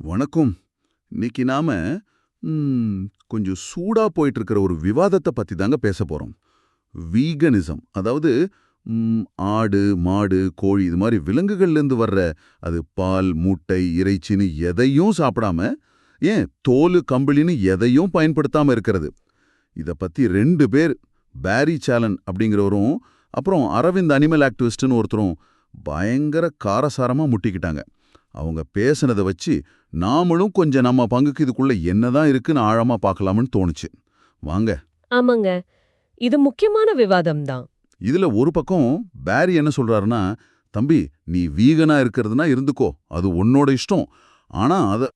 வணக்கம். இன்னைக்கு நாம கொஞ்சம் சூடா போயிட்டு இருக்கிற ஒரு விவாதத்தை பத்தி தாங்க பேச போறோம். வீகனிசம் அதாவது ஆடு மாடு கோழி இது மாதிரி விலங்குகள்ல இருந்து வர்ற அது பால் மூட்டை இறைச்சின்னு எதையும் சாப்பிடாம ஏன் தோல் கம்பிளின்னு எதையும் பயன்படுத்தாம இருக்கிறது. இத பத்தி ரெண்டு பேர் பேரி சேலன் அப்படிங்கிறவரும் அப்புறம் அரவிந்த் அனிமல் ஆக்டிவிஸ்ட்னு ஒருத்தரும் பயங்கர காரசாரமா முட்டிக்கிட்டாங்க. அவங்க பேசுனதை வச்சு நாமளும் கொஞ்சம் நம்ம பங்குக்கு இதுக்குள்ள என்னதான் இருக்குன்னு ஆழமா பார்க்கலாம்னு தோணுச்சு. வாங்க. ஆமாங்க. இது முக்கியமான விவாதம்தான். இதுல ஒரு பக்கம் பேரி என்ன சொல்றாருன்னா தம்பி நீ வீகனா இருக்கிறதுனா இருந்துக்கோ. அது உன்னோட இஷ்டம். ஆனா அத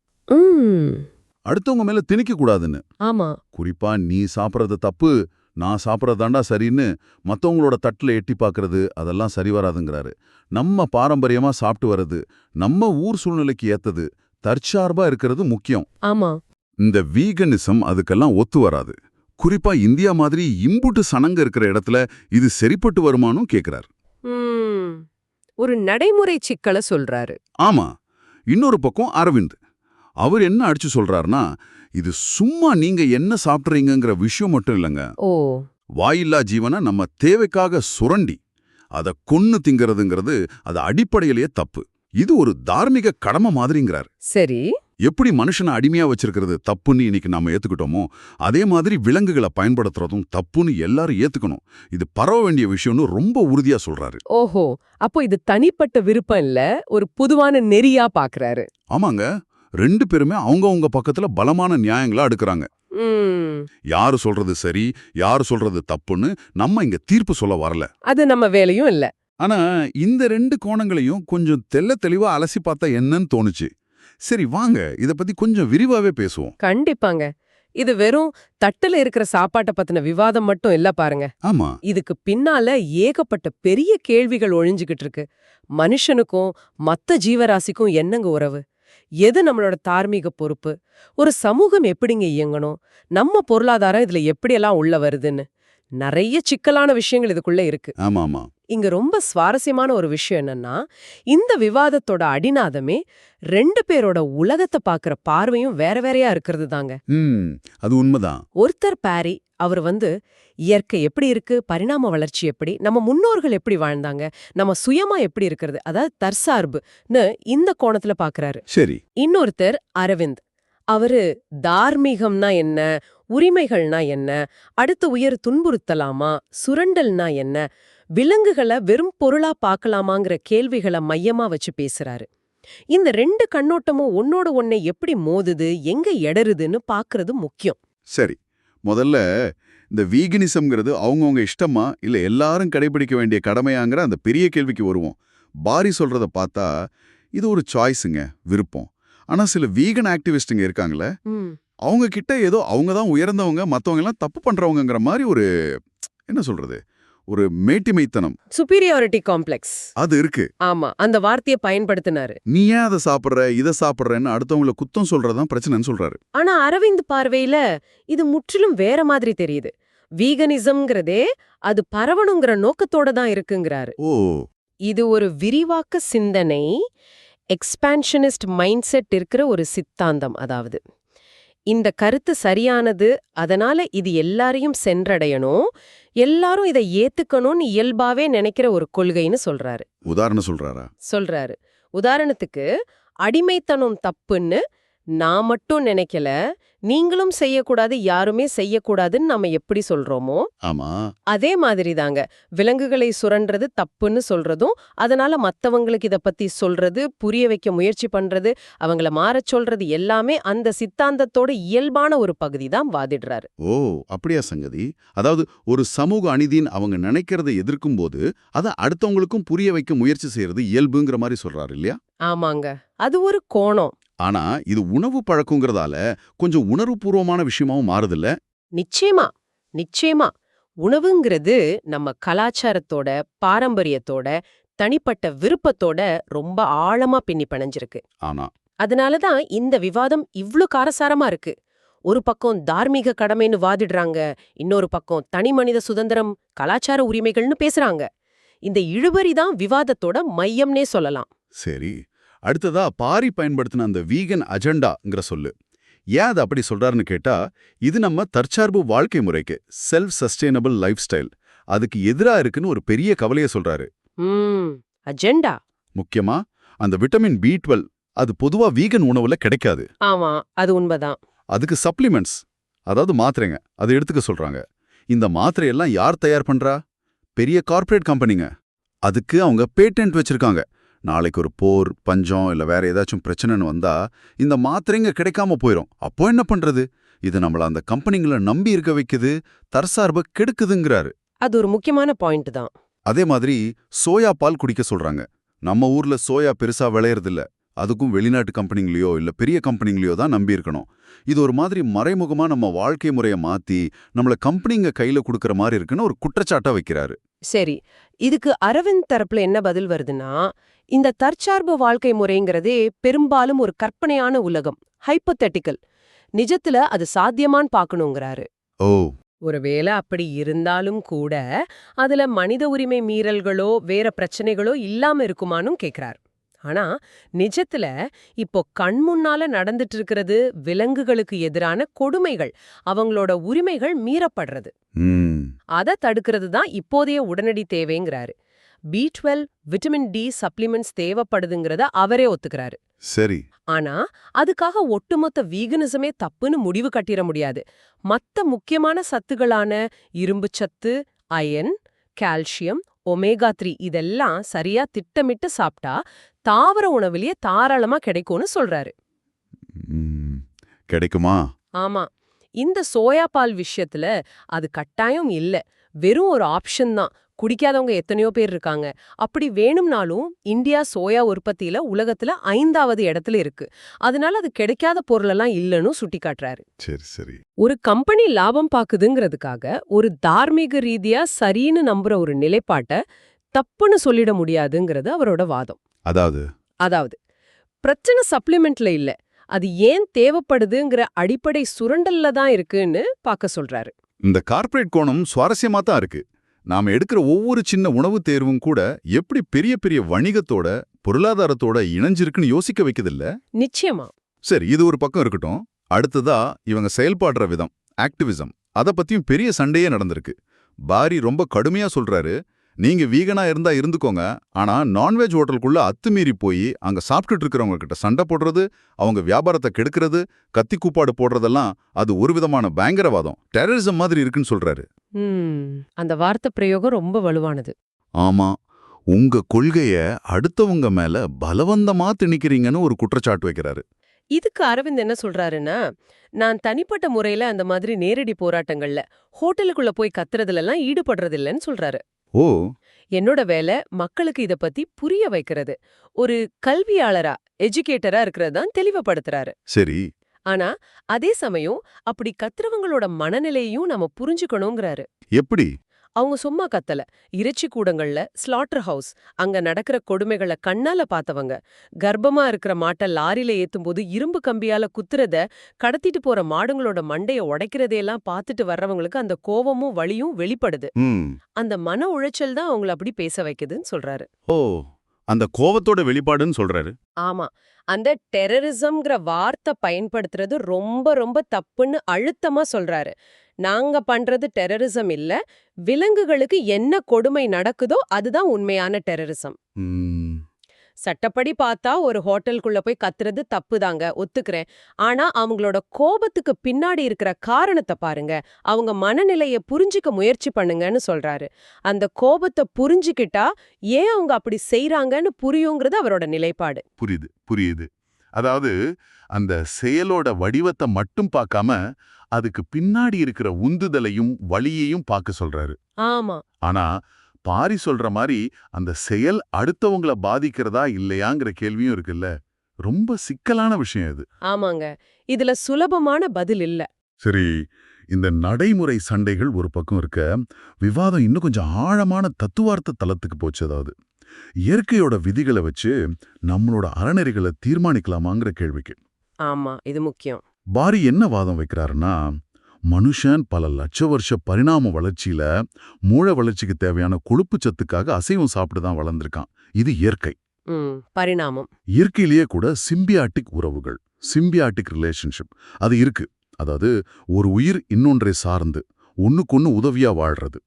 அடுத்தவங்க மேல திணிக்க கூடாதுன்னு. ஆமா. குறிப்பா நீ சாப்பிட்றது தப்பு நான் சாப்பிட்றதாண்டா சரின்னு மத்தவங்களோட தட்டுல எட்டி பார்க்கறது அதெல்லாம் சரி வராதுங்கிறாரு. நம்ம பாரம்பரியமா சாப்பிட்டு வர்றது நம்ம ஊர் சூழ்நிலைக்கு ஏத்தது தற்சார்பா இருக்கிறது முக்கியம். ஆமா. இந்த வீகனிசம் அதுக்கெல்லாம் ஒத்து வராது. குறிப்பா இந்தியா மாதிரி இம்புட்டு சனங்க இருக்கிற இடத்துல இது சரிப்பட்டு வருமானும் கேக்குறார். ம். ஒரு நடைமுறை சிக்கலை சொல்றாரு. ஆமா. இன்னொரு பக்கம் அரவிந்த். அவர் என்ன அடிச்சு சொல்றாருன்னா இது சும்மா நீங்க என்ன சாப்பிட்றீங்கங்கிற விஷயம் மட்டும் இல்லைங்க. ஓ. வாயில்லா ஜீவனை நம்ம தேவைக்காக சுரண்டி அதை கொன்னு திங்கிறதுங்கிறது அது அடிப்படையிலேயே தப்பு. இது ஒரு தார்மீக கடமை மாதிரிங்கிறார். சரி. எப்படி மனுஷனை அடிமையா வச்சிருக்கிறது தப்புன்னு இன்னைக்கு நாம ஏத்துக்கிட்டோமோ அதே மாதிரி விலங்குகளை பயன்படுத்துறதும் தப்புன்னு எல்லாரும் ஏத்துக்கணும். இது பரவ வேண்டிய விஷயம்னு ரொம்ப உறுதியா சொல்றாரு. ஓஹோ. அப்போ இது தனிப்பட்ட விருப்பம் இல்ல ஒரு பொதுவான நெறியா பாக்குறாரு. ஆமாங்க. ரெண்டு பேருமே அவங்கவங்க பக்கத்துல பலமான நியாயங்களா அடுக்குறாங்க. யாரு சொல்றது சரி யாரு சொல்றது தப்புன்னு நம்ம இங்க தீர்ப்பு சொல்ல வரல. அது நம்ம வேலையும் இல்ல. ஆனா இந்த ரெண்டு கோணங்களையும் கொஞ்சம் தெள்ள தெளிவா அலசி பார்த்தா என்னன்னு தோணுச்சு. சரி வாங்க. இத பத்தி கொஞ்சம் விரிவாவே பேசுவோம். கண்டிப்பாங்க. இது வெறும் தட்டுல இருக்கிற சாப்பாட்டை பத்தின விவாதம் மட்டும் இல்ல பாருங்க. ஆமா. இதுக்கு பின்னால ஏகப்பட்ட பெரிய கேள்விகள் ஒழிஞ்சுகிட்டு இருக்கு. மனுஷனுக்கும் மத்த ஜீவராசிக்கும் என்னங்க உறவு? எது நம்மளோட தார்மீக பொறுப்பு? ஒரு சமூகம் எப்படிங்க இயங்கணும்? நம்ம பொருளாதாரம் இதுல எப்படியெல்லாம் உள்ள வருதுன்னு? நிறைய சிக்கலான விஷயங்கள் இதுக்குள்ள இருக்கு. ஆமா ஆமா இங்க ரொம்ப சுவாரஸ்யமான ஒரு விஷயம் என்னன்னா இந்த விவாதத்தோட அடிநாதமே ரெண்டு பேரோட உலகத்தை பாக்குற பார்வையும் வேற வேறையா இருக்கிறது தாங்க. அது உண்மைதான். ஒருத்தர் பாரி அவர் வந்து இயற்கை எப்படி இருக்கு பரிணாம வளர்ச்சி எப்படி நம்ம முன்னோர்கள் எப்படி வாழ்ந்தாங்க நம்ம சுயமா எப்படி இருக்கிறது அதாவது தற்சார்புன்னு இந்த கோணத்துல பாக்குறாரு. சரி. இன்னொருத்தர் அரவிந்த். அவரு தார்மீகம்னா என்ன உரிமைகள்னா என்ன அடுத்த உயர் துன்புறுத்தலாமா சுரண்டல்னா என்ன விலங்குகளை வெறும் பொருளா பார்க்கலாமாங்கிற கேள்விகளை மையமா வச்சு பேசுறாரு. இந்த ரெண்டு கண்ணோட்டமும் ஒன்னோட ஒன்னை எப்படி மோதுது எங்க எடருதுன்னு பாக்குறது முக்கியம். சரி முதல்ல இந்த வீகனிசம்ங்கிறது அவங்கவங்க இஷ்டமா இல்ல எல்லாரும் கடைபிடிக்க வேண்டிய கடமையாங்கிற அந்த பெரிய கேள்விக்கு வருவோம். பாரி சொல்றத பார்த்தா இது ஒரு சாய்ஸுங்க விருப்பம். ஆனா சில வீகன் ஆக்டிவிஸ்டுங்க இருக்காங்களே அவங்க கிட்ட ஏதோ அவங்க தான் உயர்ந்தவங்க மத்தவங்க எல்லாம் தப்பு பண்றவங்கங்கிற மாதிரி ஒரு என்ன சொல்றது ஒரு மேட்டிமைத்தனம். சுப்பீரியாரிட்டி காம்ப்ளெக்ஸ் அது இருக்கு. ஆமா அந்த வார்த்தையை பயன்படுத்தினாரு. நீ ஏன் அதை சாப்பிடுற இதை சாப்பிடுறன்னு அடுத்தவங்கள குத்தம் சொல்றதுதான் பிரச்சனைன்னு சொல்றாரு. ஆனா அரவிந்த் பார்வையில இது முற்றிலும் வேற மாதிரி தெரியுது. வீகனிசம்ங்கிறதே அது பரவணுங்கிற நோக்கத்தோட தான் இருக்குங்கிறாரு. ஓ. இது ஒரு விரிவாக்க சிந்தனை எக்ஸ்பான்ஷனிஸ்ட் மைண்ட் செட் இருக்கிற ஒரு சித்தாந்தம் அதாவது இந்த கருத்து சரியானது அதனால இது எல்லாரையும் சென்றடையணும். எல்லாரும் இதை ஏத்துக்கணும்னு இயல்பாவே நினைக்கிற ஒரு கொள்கைன்னு சொல்றாரு. உதாரணம் சொல்றாரா? சொல்றாரு. உதாரணத்துக்கு அடிமைத்தனம் தப்புன்னு நான் மட்டும் நினைக்கல. நீங்களும் செய்யக்கூடாது யாருமே செய்யக்கூடாதுன்னு நம்ம எப்படி சொல்றோமோ? ஆமா. அதே மாதிரி தாங்க விலங்குகளை சுரண்டுறது தப்புன்னு சொல்றதும் அதனால மத்தவங்களுக்கு இத பத்தி சொல்றது புரிய வைக்க முயற்சி பண்றது அவங்கள மாறச் சொல்றது எல்லாமே அந்த சித்தாந்தத்தோட இயல்பான ஒரு பகுதி தான் வாதிடுறாரு. ஓ அப்படியா சங்கதி. அதாவது ஒரு சமூக அநீதின்னு அவங்க நினைக்கிறதை எதிர்க்கும் போது அதை அடுத்தவங்களுக்கும் புரிய வைக்க முயற்சி செய்யறது இயல்புங்கிற மாதிரி சொல்றாரு இல்லையா? ஆமாங்க. அது ஒரு கோணம். ஆனா இது உணவு பழக்கங்கிறதால கொஞ்சம் உணர்வுபூர்வமான விஷயமாவும் மாறுதில்ல? நிச்சயமா நிச்சயமா. உணவுங்கிறது நம்ம கலாச்சாரத்தோட பாரம்பரியத்தோட தனிப்பட்ட விருப்பத்தோட ரொம்ப ஆழமா பின்னி பிணைஞ்சிருக்கு. ஆனா. அதனால தான் இந்த விவாதம் இவ்ளோ காரசாரமா இருக்கு. ஒரு பக்கம் தார்மீக கடமைன்னு வாதிடுறாங்க இன்னொரு பக்கம் தனி மனித சுதந்திரம் கலாச்சார உரிமைகள்னு பேசுறாங்க. இந்த இழுபறி தான் விவாதத்தோட மையம்னே சொல்லலாம். சரி. அடுத்ததா பாரி பயன்படுத்தின அந்த வீகன் அஜெண்டாங்கிற சொல்லு. ஏன் அது அப்படி சொல்றாருன்னு கேட்டா இது நம்ம தற்சார்பு வாழ்க்கை முறைக்கு செல்ஃப் சஸ்டைனபிள் லைஃப் ஸ்டைல் அதுக்கு எதிரா இருக்குன்னு ஒரு பெரிய கவலைய சொல்றாரு. அஜெண்டா? முக்கியமா அந்த விட்டமின் பி டுவெல் அது பொதுவா வீகன் உணவுல கிடைக்காது. ஆமா அது உண்மைதான். அதுக்கு சப்ளிமெண்ட்ஸ் அதாவது மாத்திரைங்க அதை எடுத்துக்க சொல்றாங்க. இந்த மாத்திரையெல்லாம் யார் தயார் பண்றா? பெரிய கார்ப்பரேட் கம்பெனிங்க அதுக்கு அவங்க பேட்டன்ட் வச்சிருக்காங்க. நாளைக்கு ஒரு போர் பஞ்சம் இல்ல வேற ஏதாச்சும் பிரச்சனைன்னு வந்தா இந்த மாத்திரைங்க கிடைக்காம போயிரும். அப்போ என்ன பண்றது? இது நம்மள அந்த கம்பெனிங்களை நம்பி இருக்க வைக்குது தற்சார்பை கெடுக்குதுங்கிறாரு. அது ஒரு முக்கியமான பாயிண்ட் தான். அதே மாதிரி சோயா பால் குடிக்க சொல்றாங்க. நம்ம ஊர்ல சோயா பெருசா விளையறதில்ல. அதுக்கும் வெளிநாட்டு கம்பெனிங்களையோ இல்ல பெரிய கம்பெனிங்களையோ தான் நம்பி இருக்கணும். இது ஒரு மாதிரி மறைமுகமா நம்ம வாழ்க்கை முறைய மாத்தி நம்மள கம்பெனிங்க கையில கொடுக்கற மாதிரி இருக்குன்னு ஒரு குற்றச்சாட்டா வைக்கிறாரு. சரி இதுக்கு அரவிந்த் தரப்புல என்ன பதில் வருதுன்னா இந்த தற்சார்பு வாழ்க்கை முறைங்கிறதே பெரும்பாலும் ஒரு கற்பனையான உலகம் ஹைப்போதெட்டிக்கல் நிஜத்துல அது சாத்தியமான்னு பார்க்கணுங்கிறாரு. ஓ. ஒருவேளை அப்படி இருந்தாலும் கூட அதுல மனித உரிமை மீறல்களோ வேற பிரச்சனைகளோ இல்லாம இருக்குமானும் கேக்குறார். ஆனா நிஜத்துல இப்போ கண் முன்னால நடந்துட்டு இருக்கிறது விலங்குகளுக்கு எதிரான கொடுமைகள் அவங்களோட உரிமைகள் மீறப்படுறது. அதை தடுக்கிறது தான் இப்போதைய உடனடி தேவைங்கிறாரு. B twelve vitamin D supplements தேவைப்படுதுங்கிறத அவரே ஒத்துக்கிறாரு. சரி. ஆனா அதுக்காக ஒட்டுமொத்த வீகனிசமே தப்புன்னு முடிவு கட்டிட முடியாது. மத்த முக்கியமான சத்துகளான இரும்புச் சத்து அயன் கால்சியம் ஒமேகா த்ரீ இதெல்லாம் சரியா திட்டமிட்டு சாப்பிட்டா தாவர உணவிலேயே தாராளமா கிடைக்கும்னு சொல்றாரு. கிடைக்குமா? ஆமா. இந்த சோயா பால் விஷயத்துல அது கட்டாயம் இல்ல. வெறும் ஒரு ஆப்ஷன் தான். குடிக்காதவங்க எத்தனையோ பேர் இருக்காங்க. அப்படி வேணும்னாலும் இந்தியா சோயா உற்பத்தியில உலகத்துல ஐந்தாவது இடத்துல இருக்கு. அதனால அது கிடைக்காத பொருளெல்லாம் இல்லைன்னு சுட்டிக்காட்டுறாரு. சரி சரி. ஒரு கம்பெனி லாபம் பாக்குதுங்கிறதுக்காக ஒரு தார்மீக ரீதியா சரின்னு நம்புற ஒரு நிலைப்பாட்டை தப்புன்னு சொல்லிட முடியாதுங்கிறது அவரோட வாதம். அதாவது? அதாவது பிரச்சனை சப்ளிமெண்ட்ல இல்ல. அது ஏன் தேவைப்படுதுங்கிற அடிப்படை சுரண்டல்ல தான் இருக்குன்னு பார்க்க சொல்றாரு. இந்த கார்ப்பரேட் கோணம் சுவாரஸ்யமா தான் இருக்கு. நாம எடுக்கிற ஒவ்வொரு சின்ன உணவு தேர்வும் கூட எப்படி பெரிய பெரிய வணிகத்தோட பொருளாதாரத்தோட இணைஞ்சிருக்குன்னு யோசிக்க வைக்குதில்ல? நிச்சயமா. சரி இது ஒரு பக்கம் இருக்கட்டும். அடுத்ததா இவங்க செயல்பாடுற விதம் ஆக்டிவிசம் அத பத்தியும் பெரிய சண்டையே நடந்திருக்கு. பாரி ரொம்ப கடுமையா சொல்றாரு. நீங்க வீகனா இருந்தா இருந்துக்கோங்க. ஆனா நான்வெஜ் ஹோட்டலுக்குள்ள அத்துமீறி போய் அங்க சாப்பிட்டுட்டு இருக்கிறவங்க கிட்ட சண்டை போடுறது அவங்க வியாபாரத்தை கெடுக்கிறது கத்தி கூப்பாடு போடுறதெல்லாம் அது ஒரு விதமான பயங்கரவாதம். டெரரிசம் மாதிரி இருக்குன்னு சொல்றாரு. அந்த வார்த்தை பிரயோகம் ரொம்ப வலுவானது. ஆமா. உங்க கொள்கைய அடுத்தவங்க மேல பலவந்தமா திணிக்கிறீங்கன்னு ஒரு குற்றச்சாட்டு வைக்கிறாரு. இதுக்கு அரவிந்த் என்ன சொல்றாருன்னா நான் தனிப்பட்ட முறையில அந்த மாதிரி நேரடி போராட்டங்கள்ல ஹோட்டலுக்குள்ள போய் கத்துறதுலலாம் ஈடுபடுறதில்லன்னு சொல்றாரு. ஓ. என்னோட வேலை மக்களுக்கு இத பத்தி புரிய வைக்கிறது. ஒரு கல்வியாளரா எஜுகேட்டரா இருக்கிறது தான் தெளிவுபடுத்துறாரு. சரி. ஆனா அதே சமயம் அப்படி கத்துறவங்களோட மனநிலையையும் நம்ம புரிஞ்சுக்கணுங்கிறாரு. எப்படி? அவங்க சும்மா கத்தல. இறைச்சி கூடங்கள்ல ஸ்லாட்டர் ஹவுஸ் அங்க நடக்கிற கொடுமைகளை கண்ணால பார்த்தவங்க. கர்ப்பமா இருக்கிற மாட்டை லாரில ஏத்தும்போது இரும்பு கம்பியால குத்துறத கடத்திட்டு போற மாடுங்களோட மண்டைய உடைக்கிறதையெல்லாம் பார்த்துட்டு வர்றவங்களுக்கு அந்த கோவமும் வலியும் வெளிப்படுது. அந்த மன உளைச்சல் தான் அவங்கள அப்படி பேச வைக்குதுன்னு சொல்றாரு. ஓ அந்த கோவத்தோட வெளிப்பாடுன்னு சொல்றாரு. ஆமா. அந்த டெரரிசம்ங்கிற வார்த்தை பயன்படுத்துறது ரொம்ப ரொம்ப தப்புன்னு அழுத்தமா சொல்றாரு. நாங்க பண்றது டெரரிசம் இல்ல. விலங்குகளுக்கு என்ன கொடுமை நடக்குதோ அதுதான் உண்மையான டெரரிசம் சட்டப்படி பார்த்தா ஒரு ஹோட்டலுக்குள்ள போய் கத்துறது தப்புதாங்க ஒத்துக்கிறேன். ஆனா அவங்களோட கோபத்துக்கு பின்னாடி இருக்கிற காரணத்தை பாருங்க. அவங்க மனநிலைய புரிஞ்சுக்க முயற்சி பண்ணுங்கன்னு சொல்றாரு. அந்த கோபத்தை புரிஞ்சுக்கிட்டா ஏன் அவங்க அப்படி செய்றாங்கன்னு புரியுங்கிறது அவரோட நிலைப்பாடு. புரியுது புரியுது. அதாவது அந்த செயலோட வடிவத்தை மட்டும் பார்க்காம அதுக்கு பின்னாடி இருக்கிற உந்துதலையும் வலியையும் பார்க்க சொல்றாரு. ஆமா. ஆனா பாரி சொல்ற மாதிரி அந்த செயல் அடுத்தவங்கள பாதிக்கிறதா இல்லையாங்கிற கேள்வியும் இருக்குல்ல. ரொம்ப சிக்கலான விஷயம் இது. ஆமாங்க. இதுல சுலபமான பதில் இல்ல. சரி இந்த நடைமுறை சண்டைகள் ஒரு பக்கம் இருக்க விவாதம் இன்னும் கொஞ்சம் ஆழமான தத்துவார்த்த தளத்துக்கு போச்சு அதாவது. இயற்கையோட விதிகளை வச்சு நம்மளோட அறநெறிகளை தீர்மானிக்கலாமாங்கிற கேள்விக்கு. ஆமா இது முக்கியம். பாரி என்ன வாதம் வைக்கிறாருன்னா மனுஷன் பல லட்ச வருஷ பரிணாம வளர்ச்சியில மூளை வளர்ச்சிக்கு தேவையான கொழுப்பு சத்துக்காக அசைவம் சாப்பிட்டு தான் வளர்ந்திருக்கான். இது இயற்கை. பரிணாமம். இயற்கையிலேயே கூட சிம்பியாட்டிக் உறவுகள் சிம்பியாட்டிக் ரிலேஷன்ஷிப் அது இருக்கு. அதாவது ஒரு உயிர் இன்னொன்றை சார்ந்து ஒண்ணுக்கொன்னு உதவியா வாழ்றது.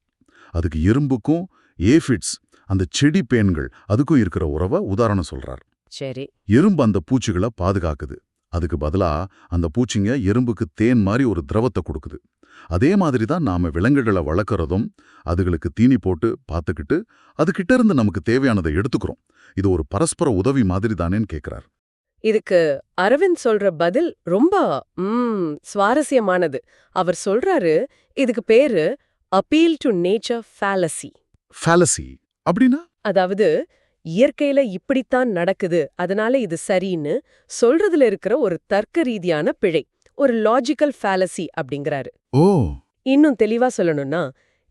அதுக்கு எறும்புக்கும் ஏஃபிட்ஸ் அந்த செடி பேன்கள் அதுக்கும் இருக்கிற உறவை உதாரணம் சொல்றார். சரி. எறும்பு அந்த பூச்சிகளை பாதுகாக்குது. அதுக்கு பதிலா அந்த பூச்சிங்க எறும்புக்கு தேன் மாதிரி ஒரு திரவத்தை கொடுக்குது. அதே மாதிரி தான் நாம விலங்குகளை வளர்க்கறதும் அதுகளுக்கு தீனி போட்டு பார்த்துக்கிட்டு அதுகிட்ட இருந்து நமக்கு தேவையானதை எடுத்துக்கிறோம். இது ஒரு பரஸ்பர உதவி மாதிரி தானேன்னு கேட்கிறார் இதுக்கு அரவிந்த் சொல்ற பதில் ரொம்ப ம் சுவாரஸ்யமானது. அவர் சொல்றாரு இதுக்கு பேரு appeal to nature fallacy fallacy அப்படின்னா? அதாவது இயற்கையில இப்படித்தான் நடக்குது அதனால இது சரின்னு சொல்றதுல இருக்கிற ஒரு தர்க்க ரீதியான பிழை ஒரு லாஜிக்கல் ஃபேலசி அப்படிங்கறாரு. ஓ. இன்னும் தெளிவா சொல்லணும்னா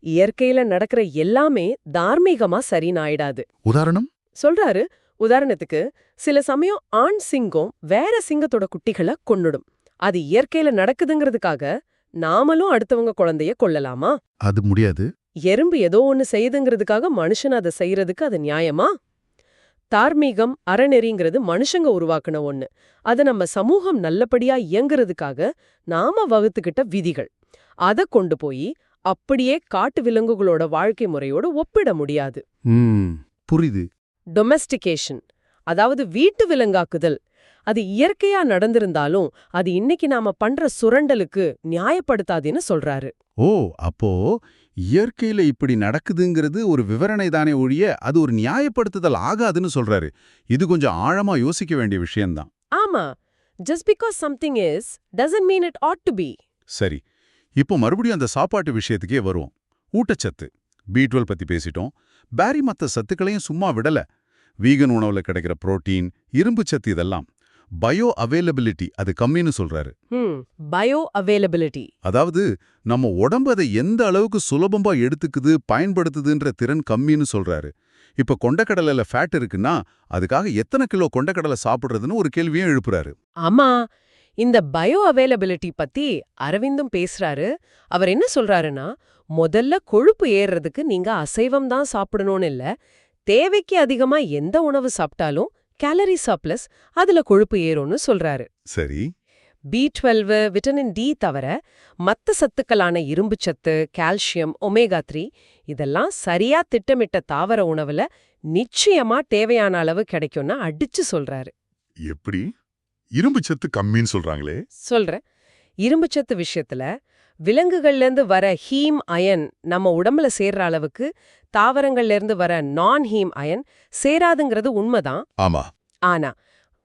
இயற்கையில நடக்கிற எல்லாமே தார்மீகமா சரின்னு ஆயிடாது. உதாரணம்? சொல்றாரு உதாரணத்துக்கு சில சமயம் ஆண் சிங்கம் வேற சிங்கத்தோட குட்டிகளை கொன்னுடும். அது இயற்கையில நடக்குதுங்கிறதுக்காக நாமளும் அடுத்தவங்க குழந்தைய கொல்லலாமா? அது முடியாது. எறும்பு ஏதோ ஒன்னு செய்யுதுங்கிறதுக்காக மனுஷன் அதை செய்யறதுக்கு அது நியாயமா? தார்மீகம் அறநெறிங்கிறது மனுஷங்க உருவாக்குன ஒண்ணு. அது நம்ம சமூகம் நல்லபடியா இயங்குறதுக்காக நாம வகுத்துக்கிட்ட விதிகள். அத கொண்டு போய் அப்படியே காட்டு விலங்குகளோட வாழ்க்கை முறையோட ஒப்பிட முடியாது. ம் புரியுது டொமெஸ்டிகேஷன் அதாவது வீட்டு விலங்காக்குதல். அது இயற்கையா நடந்திருந்தாலும் அது இன்னைக்கு நாம பண்ற சுரண்டலுக்கு நியாயப்படுத்தாதுன்னு சொல்றாரு. ஓ அப்போ இயற்கையில இப்படி நடக்குதுங்கிறது ஒரு விவரணை தானே ஒழிய அது ஒரு நியாயப்படுத்துதல் ஆகாதுன்னு சொல்றாரு. இது கொஞ்சம் ஆழமா யோசிக்க வேண்டிய விஷயம்தான். ஆமா. Just because something is doesn't mean it ought to be சரி. இப்போ மறுபடியும் அந்த சாப்பாட்டு விஷயத்துக்கே வருவோம். ஊட்டச்சத்து. பி பத்தி பேசிட்டோம். பேரி மத்த சத்துக்களையும் சும்மா விடல. வீகன் உணவுல கிடைக்கிற புரோட்டீன் இரும்பு சத்து இதெல்லாம். பயோ அவைலபிலிட்டி அது கம்மின்னு சொல்றாரு. Bio availability. அதாவது நம்ம உடம்பு அதை எந்த அளவுக்கு சுலபமா எடுத்துக்குது பயன்படுத்துதுன்ற திறன் கம்மின்னு சொல்றாரு. இப்ப கொண்டக்கடலைல ஃபேட் இருக்குன்னா அதுக்காக எத்தனை கிலோ கொண்டக்கடலை சாப்பிடுறதுன்னு ஒரு கேள்வியும் எழுப்புறாரு. ஆமா இந்த பயோ அவைலபிலிட்டி பத்தி அரவிந்தும் பேசுறாரு. அவர் என்ன சொல்றாருன்னா முதல்ல கொழுப்பு ஏறுறதுக்கு நீங்க அசைவம் தான் சாப்பிடணும்னு இல்ல தேவைக்கு அதிகமா எந்த உணவு சாப்பிட்டாலும் கேலரி சப்ளஸ் அதுல கொழுப்பு ஏறும்னு சொல்றாரு. சரி. பி டுவெல்வு விட்டமின் டி தவிர மத்த சத்துக்களான இரும்புச்சத்து கால்சியம் ஒமேகா த்ரீ இதெல்லாம் சரியா திட்டமிட்ட தாவர உணவுல நிச்சயமா தேவையான அளவு கிடைக்கும்னு அடிச்சு சொல்றாரு. எப்படி? இரும்பு சத்து கம்மின்னு சொல்றாங்களே. சொல்றேன். இரும்புச்சத்து விஷயத்துல விலங்குகள்ல இருந்து வர ஹீம் அயன் நம்ம உடம்புல சேர்ற அளவுக்கு தாவரங்கள்ல இருந்து வர நான் ஹீம் அயன் சேராதுங்கிறது உண்மைதான். ஆமா. ஆனா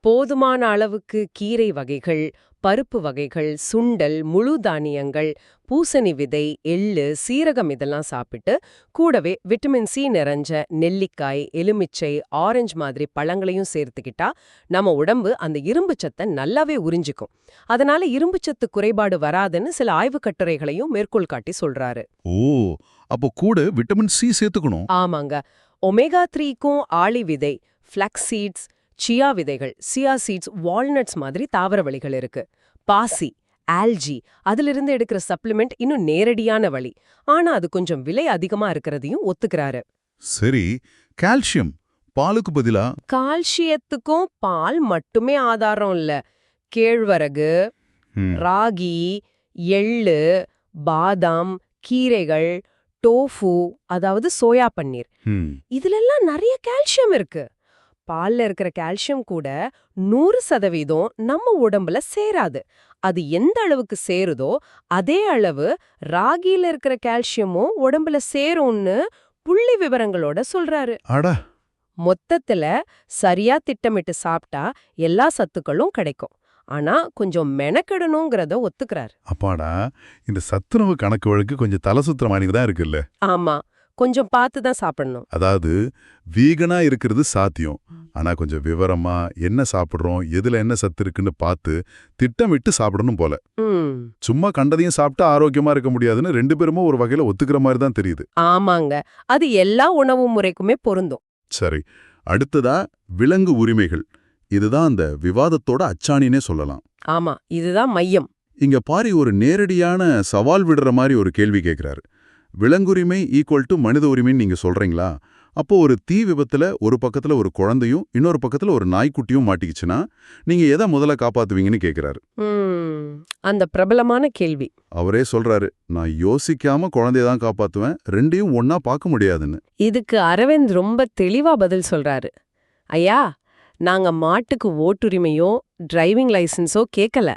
போதுமான அளவுக்கு கீரை வகைகள் பருப்பு வகைகள் சுண்டல் முழு தானியங்கள் பூசணி விதை எள்ளு சீரகம் இதெல்லாம் சாப்பிட்டு கூடவே விட்டமின் சி நிறைஞ்ச நெல்லிக்காய் எலுமிச்சை ஆரஞ்சு மாதிரி பழங்களையும் சேர்த்துக்கிட்டா நம்ம உடம்பு அந்த இரும்பு சத்தை நல்லாவே உறிஞ்சிக்கும். அதனால இரும்பு சத்து குறைபாடு வராதுன்னு சில ஆய்வுக் கட்டுரைகளையும் மேற்கோள் காட்டி சொல்றாரு. ஓ அப்போ கூட விட்டமின் சி சேர்த்துக்கணும். ஆமாங்க. ஒமேகா த்ரீக்கும் ஆளி விதை ஃப்ளக்ஸ் சீட்ஸ் சியா விதைகள் சியா சீட்ஸ் வால்நட்ஸ் மாதிரி தாவர வழிகள் இருக்கு. பாசி ஆல்ஜி அதிலிருந்து எடுக்கிற சப்ளிமெண்ட் இன்னும் நேரடியான வழி. ஆனா அது கொஞ்சம் விலை அதிகமா இருக்கிறதையும் ஒத்துக்கிறாரு. சரி கால்சியம் பாலுக்கு பதிலா? கால்சியத்துக்கும் பால் மட்டுமே ஆதாரம் இல்ல. கேழ்வரகு ராகி எள்ளு பாதாம் கீரைகள் டோஃபு அதாவது சோயா பன்னீர். ம், இதுலெல்லாம் நிறைய கால்சியம் இருக்கு. பால்ல இருக்கிற கால்சியம் கூட நூறு சதவீதம் நம்ம உடம்புல சேராது. அது எந்த அளவுக்கு சேருதோ அதே அளவு ராகில இருக்கிற கால்சியமும் உடம்புல சேரும்னு புள்ளி விவரங்களோட சொல்றாரு. அட. மொத்தத்துல சரியா திட்டமிட்டு சாப்பிட்டா எல்லா சத்துக்களும் கிடைக்கும். ஆனா கொஞ்சம் மெனக்கெடணுங்கிறத ஒத்துக்கிறாரு. அப்பாடா இந்த சத்துணவு கணக்கு வழக்கு கொஞ்சம் தலை சுத்துற மாதிரி தான் இருக்குல்ல. ஆமா. கொஞ்சம் பார்த்து தான் சாப்பிடணும். அதாவது வீகனா இருக்கிறது சாத்தியம். ஆனா கொஞ்சம் விவரமா என்ன சாப்பிடுறோம் எதுல என்ன சத்து இருக்குன்னு பார்த்து திட்டமிட்டு சாப்பிடணும் போல. சும்மா கண்டதையும் சாப்பிட்டா ஆரோக்கியமா இருக்க முடியாதுன்னு ரெண்டு பேருமே ஒரு வகையில ஒத்துக்கிற மாதிரி தான் தெரியுது. ஆமாங்க. அது எல்லா உணவு முறைக்குமே பொருந்தும். சரி. அடுத்ததா விலங்கு உரிமைகள். இதுதான் அந்த விவாதத்தோட அச்சாணினே சொல்லலாம். ஆமா. இதுதான் மையம். இங்க பாரி ஒரு நேரடியான சவால் விடுற மாதிரி ஒரு கேள்வி கேட்கிறாரு விலங்குரிமை ஈக்குவல் டு மனித உரிமைன்னு நீங்க சொல்றீங்களா? அப்போ ஒரு தீ விபத்துல ஒரு பக்கத்துல ஒரு குழந்தையும் இன்னொரு பக்கத்துல ஒரு நாய்க்குட்டியும் மாட்டிக்கிச்சுன்னா நீங்க எதை முதல்ல காப்பாத்துவீங்கன்னு கேக்குறாரு. ம், அந்த பிரபலமான கேள்வி. அவரே சொல்றாரு நான் யோசிக்காம குழந்தைய தான் காப்பாத்துவேன் ரெண்டையும் ஒன்னா பார்க்க முடியாதுன்னு. இதுக்கு அரவிந்த் ரொம்ப தெளிவா பதில் சொல்றாரு. ஐயா நாங்க மாட்டுக்கு ஓட்டுரிமையோ டிரைவிங் லைசென்ஸோ கேட்கல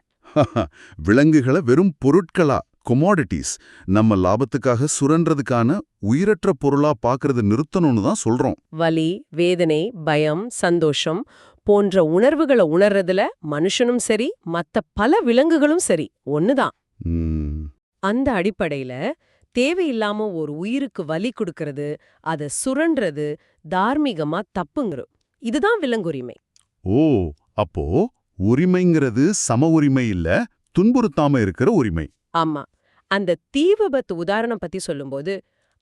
விலங்குகளை வெறும் பொருட்களா? கொமாடிட்டிஸ் நம்ம லாபத்துக்காக சுரன்றதுக்கான உயிரற்ற பொருளா பார்க்கறது நிறுத்தணும்னு தான் சொல்றோம். வலி வேதனை பயம் சந்தோஷம் போன்ற உணர்வுகளை உணர்றதுல மனுஷனும் சரி மத்த பல விலங்குகளும் சரி ஒண்ணுதான் அந்த அடிப்படையில தேவையில்லாம ஒரு உயிருக்கு வலி கொடுக்கறது அத சுரண்டுறது தார்மீகமா தப்புங்கிறோம் இதுதான் விலங்குரிமை. ஓ அப்போ உரிமைங்கிறது சம உரிமை இல்ல துன்புறுத்தாம இருக்கிற உரிமை. ஆமா. அந்த தீ விபத்து உதாரணம் பத்தி சொல்லும்போது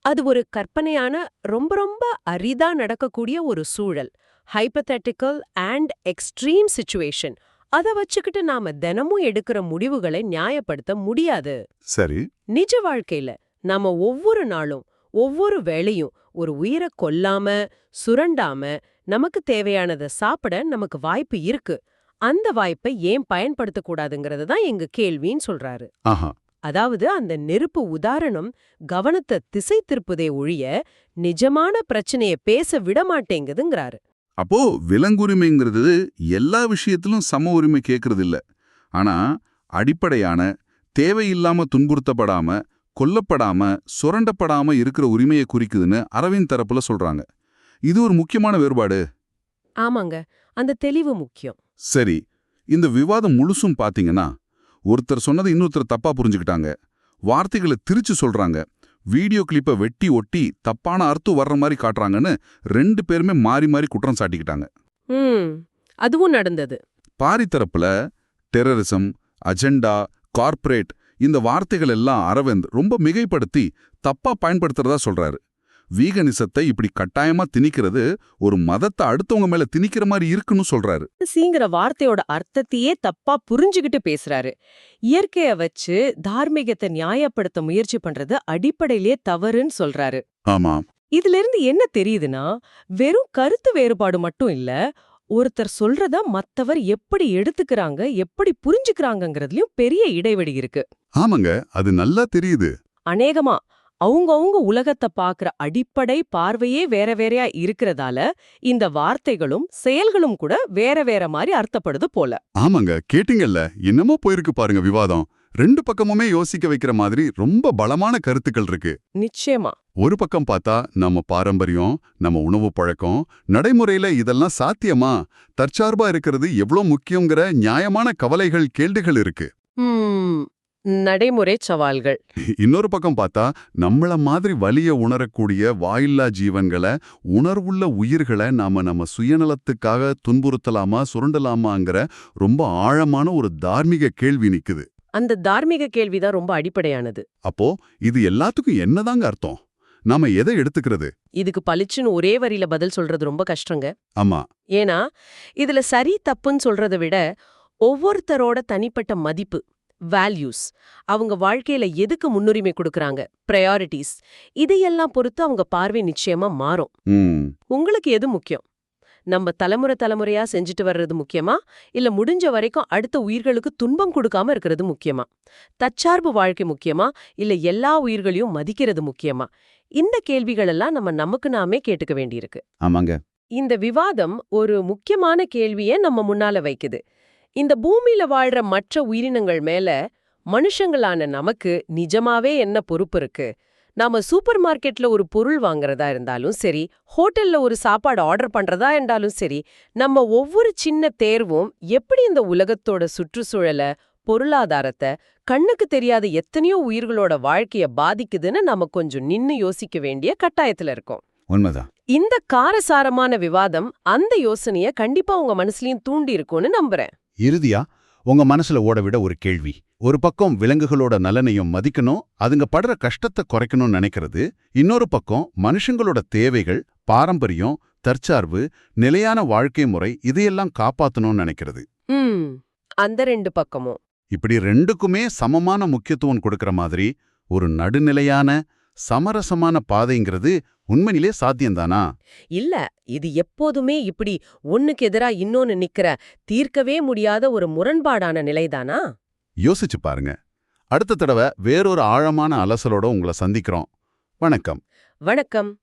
அது ஒரு கற்பனையான ரொம்ப ரொம்ப அரிதா நடக்கக்கூடிய ஒரு சூழல். ஹைப்பத்தட்டிக்கல் அண்ட் எக்ஸ்ட்ரீம் சிச்சுவேஷன் அத வச்சுக்கிட்டு நாம தினமும் எடுக்கிற முடிவுகளை நியாயப்படுத்த முடியாது. சரி. நிஜ வாழ்க்கையில நாம ஒவ்வொரு நாளும் ஒவ்வொரு வேளையும் ஒரு உயிரை கொல்லாம சுரண்டாம நமக்கு தேவையானதை சாப்பிட நமக்கு வாய்ப்பு இருக்கு. அந்த வாய்ப்பை ஏன் பயன்படுத்தக்கூடாதுங்கிறது தான் எங்க கேள்வின்னு சொல்றாரு. ஆஹா. அதாவது அந்த நெருப்பு உதாரணம் கவனத்தை திசை திருப்புதே ஒழிய நிஜமான பிரச்சனைய பேச விட மாட்டேங்குதுங்கிறாரு. அப்போ விலங்குரிமைங்கிறது எல்லா விஷயத்திலும் சம உரிமை கேட்கறது இல்ல ஆனா அடிப்படையான தேவையில்லாம துன்புறுத்தப்படாம கொல்லப்படாம சுரண்டப்படாம இருக்கிற உரிமையை குறிக்குதுன்னு அரவிந்த் தரப்புல சொல்றாங்க. இது ஒரு முக்கியமான வேறுபாடு. ஆமாங்க. அந்த தெளிவு முக்கியம். சரி. இந்த விவாதம் முழுசும் பாத்தீங்கன்னா ஒருத்தர் சொன்னதை இன்னொருத்தர் தப்பா புரிஞ்சுக்கிட்டாங்க. வார்த்தைகளை திரிச்சு சொல்றாங்க. வீடியோ கிளிப்பை வெட்டி ஒட்டி தப்பான அர்த்தம் வர்ற மாதிரி காட்டுறாங்கன்னு ரெண்டு பேருமே மாறி மாறி குற்றம் சாட்டிக்கிட்டாங்க. அதுவும் நடந்தது. பாரி தரப்புல டெரரிசம் அஜெண்டா கார்ப்பரேட் இந்த வார்த்தைகள் எல்லாம் அரவிந்த் ரொம்ப மிகைப்படுத்தி தப்பா பயன்படுத்துறதா சொல்றாரு. வீகனிசத்தை இப்படி கட்டாயமா திணிக்கிறது ஒரு மதத்தை அடுத்தவங்க மேல திணிக்கிற மாதிரி இருக்குன்னு சொல்றாரு. சீங்கிற வார்த்தையோட அர்த்தத்தையே தப்பா புரிஞ்சுகிட்டு பேசுறாரு. இயற்கைய வச்சு தார்மீகத்தை நியாயப்படுத்த முயற்சி பண்றது அடிப்படையிலே தவறுன்னு சொல்றாரு. ஆமா. இதுல இருந்து என்ன தெரியுதுன்னா வெறும் கருத்து வேறுபாடு மட்டும் இல்ல ஒருத்தர் சொல்றத மத்தவர் எப்படி எடுத்துக்கறாங்க எப்படி புரிஞ்சுக்கறாங்கங்கிறதுலயும் பெரிய இடைவெளி இருக்கு. ஆமாங்க அது நல்லா தெரியுது. அநேகமா அவங்கவங்க உலகத்தை பாக்குற அடிப்படை பார்வையே வேற வேறையா இருக்கிறதால இந்த வார்த்தைகளும் செயல்களும் கூட வேற வேற மாதிரி அர்த்தப்படுது போல. ஆமாங்க கேட்டீங்கல்ல. என்னமோ போயிருக்கு பாருங்க விவாதம். ரெண்டு பக்கமுமே யோசிக்க வைக்கிற மாதிரி ரொம்ப பலமான கருத்துக்கள் இருக்கு. நிச்சயமா. ஒரு பக்கம் பார்த்தா நம்ம பாரம்பரியம் நம்ம உணவு பழக்கம் நடைமுறையில இதெல்லாம் சாத்தியமா? தற்சார்பா இருக்கிறது எவ்வளவு முக்கியங்கிற நியாயமான கவலைகள் கேள்விகள் இருக்கு. நடைமுறை சவால்கள். இன்னொரு பக்கம் பார்த்தா நம்மள மாதிரி வலிய உணரக்கூடிய வாயில்லா ஜீவன்களை உணர்வுள்ள உயிர்களை நாம நம்ம சுயநலத்துக்காக துன்புறுத்தலாமா சுரண்டலாமாங்கிற ரொம்ப ஆழமான ஒரு தார்மீக கேள்வி நிக்குது. அந்த தார்மீக கேள்விதான் ரொம்ப அடிப்படையானது. அப்போ இது எல்லாத்துக்கும் என்னதாங்க அர்த்தம்? நாம எதை எடுத்துக்கிறது? இதுக்கு பளிச்சுன்னு ஒரே வரியில பதில் சொல்றது ரொம்ப கஷ்டங்க. ஆமா. ஏன்னா இதுல சரி தப்புன்னு சொல்றதை விட ஒவ்வொருத்தரோட தனிப்பட்ட மதிப்பு. வேல்யூஸ் அவங்க வாழ்க்கையில எதுக்கு முன்னுரிமை கொடுக்கறாங்க? ப்ரையாரிட்டிஸ் இதையெல்லாம் பொறுத்து அவங்க பார்வை நிச்சயமா மாறும். உங்களுக்கு எது முக்கியம்? நம்ம தலைமுறை தலைமுறையா செஞ்சுட்டு வர்றது முக்கியமா? இல்ல முடிஞ்ச வரைக்கும் அடுத்த உயிர்களுக்கு துன்பம் கொடுக்காம இருக்கிறது முக்கியமா? தற்சார்பு வாழ்க்கை முக்கியமா? இல்ல எல்லா உயிர்களையும் மதிக்கிறது முக்கியமா? இந்த கேள்விகளெல்லாம் நம்ம நமக்கு நாமே கேட்டுக்க வேண்டியிருக்கு. ஆமாங்க. இந்த விவாதம் ஒரு முக்கியமான கேள்விய நம்ம முன்னால வைக்குது. இந்த பூமியில வாழ்ற மற்ற உயிரினங்கள் மேல மனுஷங்களான நமக்கு நிஜமாவே என்ன பொறுப்பு இருக்கு? நாம சூப்பர் மார்க்கெட்ல ஒரு பொருள் வாங்குறதா இருந்தாலும் சரி ஹோட்டல்ல ஒரு சாப்பாடு ஆர்டர் பண்றதா இருந்தாலும் சரி நம்ம ஒவ்வொரு சின்ன தேர்வும் எப்படி இந்த உலகத்தோட சுற்றுச்சூழலை பொருளாதாரத்தை கண்ணுக்கு தெரியாத எத்தனையோ உயிர்களோட வாழ்க்கைய பாதிக்குதுன்னு நம்ம கொஞ்சம் நின்னு யோசிக்க வேண்டிய கட்டாயத்துல இருக்கோம். உண்மைதான். இந்த காரசாரமான விவாதம் அந்த யோசனைய கண்டிப்பா உங்க மனசுலயும் தூண்டி இருக்கும்னு நம்புறேன். இறுதியா உங்க மனசுல ஓட விட ஒரு கேள்வி. ஒரு பக்கம் விலங்குகளோட நலனையும் மதிக்கணும் அதுங்க படுற கஷ்டத்தை குறைக்கணும்னு நினைக்கிறது. இன்னொரு பக்கம் மனுஷங்களோட தேவைகள் பாரம்பரியம் தற்சார்பு நிலையான வாழ்க்கை முறை இதையெல்லாம் காப்பாத்தணும்னு நினைக்கிறது. அந்த ரெண்டு பக்கமும். இப்படி ரெண்டுக்குமே சமமான முக்கியத்துவம் கொடுக்கற மாதிரி ஒரு நடுநிலையான சமரசமான பாதைங்கிறது உண்மையிலே சாத்தியம்தானா? இல்ல இது எப்போதுமே இப்படி ஒண்ணுக்கு எதிரா இன்னொன்னு நிக்கிற தீர்க்கவே முடியாத ஒரு முரண்பாடான நிலைதானா? யோசிச்சு பாருங்க. அடுத்த தடவை வேறொரு ஆழமான அலசலோட உங்களை சந்திக்கிறோம். வணக்கம். வணக்கம்.